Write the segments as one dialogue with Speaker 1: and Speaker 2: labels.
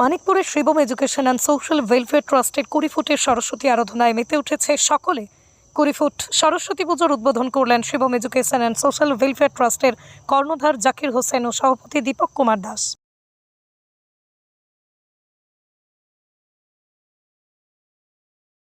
Speaker 1: মানিকপুরের Shivam education and social welfare ট্রাস্টের কুড়ি ফুটের সরস্বতী আরাধনায় মেতে উঠেছে সকলে। কুড়ি ফুট সরস্বতী পুজোর উদ্বোধন করলেন Shivam education and social welfare ট্রাস্টের কর্ণধার জাকির হোসেন ও সভাপতি দীপক কুমার দাস।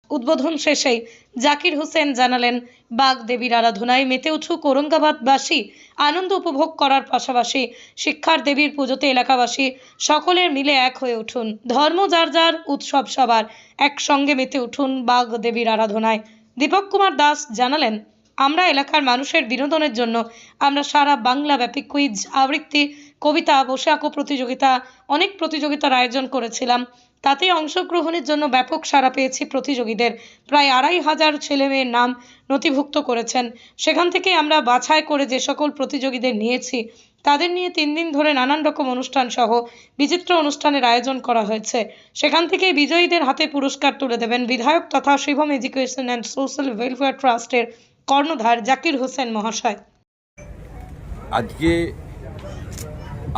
Speaker 1: উদ্বোধন শেষেই জাকির হোসেন জানালেন বাঘ দেবীর আরাধনায় মেতে উঠুক ঔরঙ্গাবাদবাসী, আনন্দ উপভোগ করার পাশাপাশি শিক্ষার দেবীর পুজোতে এলাকাবাসী সকলের মিলে এক হয়ে উঠুন। ধর্ম যার যার, উৎসব সবার। একসঙ্গে মেতে উঠুন বাঘ দেবীর আরাধনায়। দীপক কুমার দাস জানালেন, আমরা এলাকার মানুষের বিনোদনের জন্য আমরা সারা বাংলা ব্যাপী কুইজ, আবৃত্তি, কবিতা বসে আঁকো প্রতিযোগিতা, অনেক প্রতিযোগিতার আয়োজন করেছিলাম। তাতে অংশগ্রহণের জন্য ব্যাপক সাড়া পেয়েছি প্রতিযোগীদের। প্রায় আড়াই হাজার ছেলে মেয়ের নাম নথিভুক্ত করেছেন। সেখান থেকে আমরা বাছাই করে যে সকল প্রতিযোগীদের নিয়েছি, তাদের নিয়ে তিন দিন ধরে নানান রকম অনুষ্ঠান সহ বিচিত্র অনুষ্ঠানের আয়োজন করা হয়েছে। সেখান থেকে বিজয়ীদের হাতে পুরস্কার তুলে দেবেন বিধায়ক তথা Shivam education and social welfare ট্রাস্টের কর্ণধার জাকির হোসেন মহাশয়।
Speaker 2: আজকে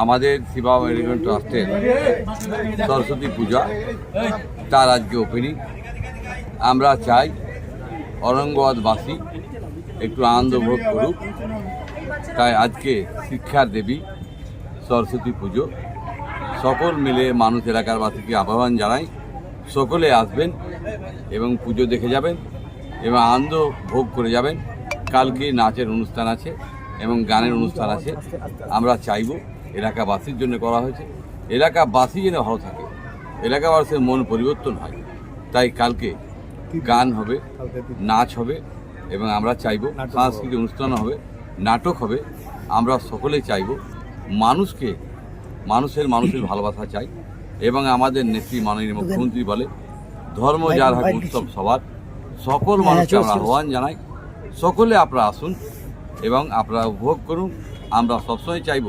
Speaker 2: আমাদের শিবা মেডিকেল ট্রাস্টের সরস্বতী পূজা, তার আজকে ওপেনিং আমরা চাই অরঙ্গাবাদবাসী একটু আনন্দ ভোগ করুক। তাই আজকে শিক্ষার দেবী সরস্বতী পুজো। সকল মিলে মানুষ এলাকার বাসীকে আহ্বান জানাই, সকলে আসবেন এবং পুজো দেখে যাবেন এবং আনন্দ ভোগ করে যাবেন। কালকে নাচের অনুষ্ঠান আছে এবং গানের অনুষ্ঠান আছে। আমরা চাইব এলাকাবাসীর জন্য করা হয়েছে। এলাকাবাসী যেন ভালো থাকে। এলাকাবাসীর মন পরিবর্তন হয়। তাই কালকে গান হবে নাচ হবে এবং আমরা চাইব সাংস্কৃতিক অনুষ্ঠান হবে নাটক হবে। আমরা সকলেই চাইব মানুষকে মানুষের মানুষের ভালোবাসা চাই এবং আমাদের নেত্রী মাননীয় মুখ্যমন্ত্রী বলে ধর্ম যার হাক উৎসব সবার সকল মানুষকে আমরা আহ্বান জানাই। সকলে আপনারা আসুন এবং আপনারা উপভোগ করুন। আমরা সবসময় চাইব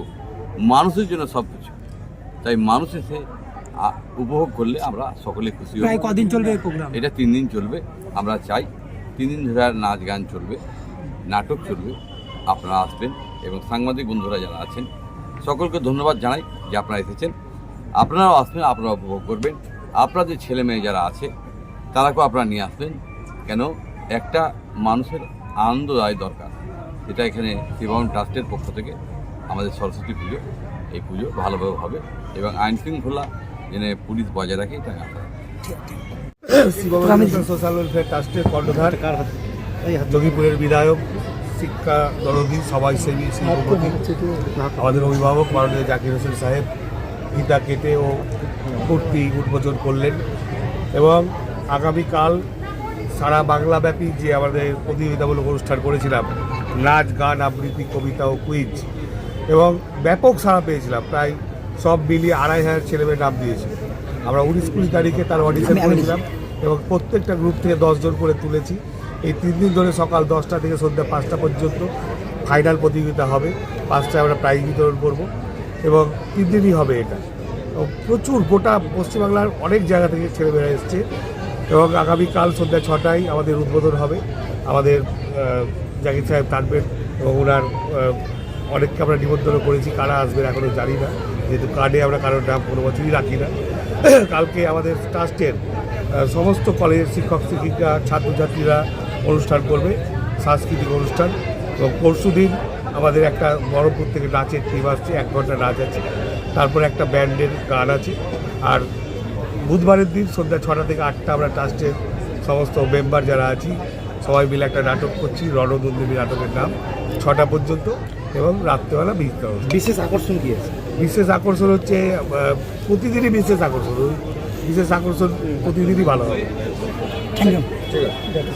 Speaker 2: মানুষের জন্য সব কিছু। তাই মানুষ এসে উপভোগ করলে আমরা সকলে খুশি হব।
Speaker 3: কদিন চলবে প্রোগ্রাম
Speaker 2: এটা তিন দিন চলবে আমরা চাই তিন দিন ধরে আর নাচ গান চলবে নাটক চলবে আপনারা আসবেন এবং সাংবাদিক বন্ধুরা যারা আছেন সকলকে ধন্যবাদ জানাই যে আপনারা এসেছেন। আপনারাও আসবেন আপনারা উপভোগ করবেন। আপনাদের ছেলে মেয়ে যারা আছে তারাকেও আপনারা নিয়ে আসবেন। কেন? একটা মানুষের আনন্দ আয় দরকার। এটা এখানে শিবম ট্রাস্টের পক্ষ থেকে আমাদের সরস্বতী পুজো, এই পুজো ভালোভাবে হবে এবং আইন শৃঙ্খলা যেন পুলিশ বজায় রাখে, এটা
Speaker 4: সোশ্যাল ওয়েলফেয়ার ট্রাস্টের কর্ণধার যোগীপুরের বিধায়ক, শিক্ষা দরদি, সবাই সেবী, শিল্পপতি, আমাদের অভিভাবক মাননীয় জাকির হোসেন সাহেব গীতা কেটে ও মূর্তি উদ্বোধন করলেন এবং আগামীকাল সারা বাংলাব্যাপী যে আমাদের প্রতিযোগিতামূলক অনুষ্ঠান করেছিলাম, নাচ, গান, আবৃত্তি, কবিতা ও কুইজ এবং ব্যাপক সাড়া পেয়েছিলাম। প্রায় সব মিলিয়ে আড়াই হাজার ছেলেমেয়ে নাম দিয়েছে। আমরা উনিশ কুড়ি তারিখে তার অডিশন করেছিলাম এবং প্রত্যেকটা গ্রুপ থেকে দশজন করে তুলেছি। এই তিন দিন ধরে সকাল দশটা থেকে সন্ধ্যা পাঁচটা পর্যন্ত ফাইনাল প্রতিযোগিতা হবে। পাঁচটায় আমরা প্রাইজ বিতরণ করব এবং তিন দিনই হবে এটা। প্রচুর গোটা পশ্চিমবাংলার অনেক জায়গা থেকে ছেলেমেয়েরা এসছে এবং আগামীকাল সন্ধ্যা ছটায় আমাদের উদ্বোধন হবে। আমাদের জাকির সাহেব থাকবেন এবং ওনার অনেককে আমরা নিমন্ত্রণ করেছি, কারা আসবেন এখনও জানি না। যেহেতু কার্ডে আমরা কারোর নাম কোনো বছরই রাখি না। কালকে আমাদের ট্রাস্টের সমস্ত কলেজের শিক্ষক, শিক্ষিকা, ছাত্রছাত্রীরা অনুষ্ঠান করবে, সাংস্কৃতিক অনুষ্ঠান। এবং পরশু দিন আমাদের একটা বড়পুর থেকে নাচের টিম আসছে, এক ঘণ্টা নাচ আছে। তারপরে একটা ব্যান্ডের গান আছে। আর বুধবারের দিন সন্ধ্যা ছটা থেকে আটটা আমরা ট্রাস্টের সমস্ত মেম্বার যারা আছি, সবাই মিলে একটা নাটক করছি রণদুন্দুবী নাটকের নাম। ছটা পর্যন্ত। এবং রাত্রেবেলা বিহিত
Speaker 3: বিশেষ আকর্ষণ কী আছে?
Speaker 4: বিশেষ আকর্ষণ হচ্ছে প্রতিদিনই বিশেষ আকর্ষণ। বিশেষ আকর্ষণ প্রতিদিনই ভালো হবে ঠিক আছে।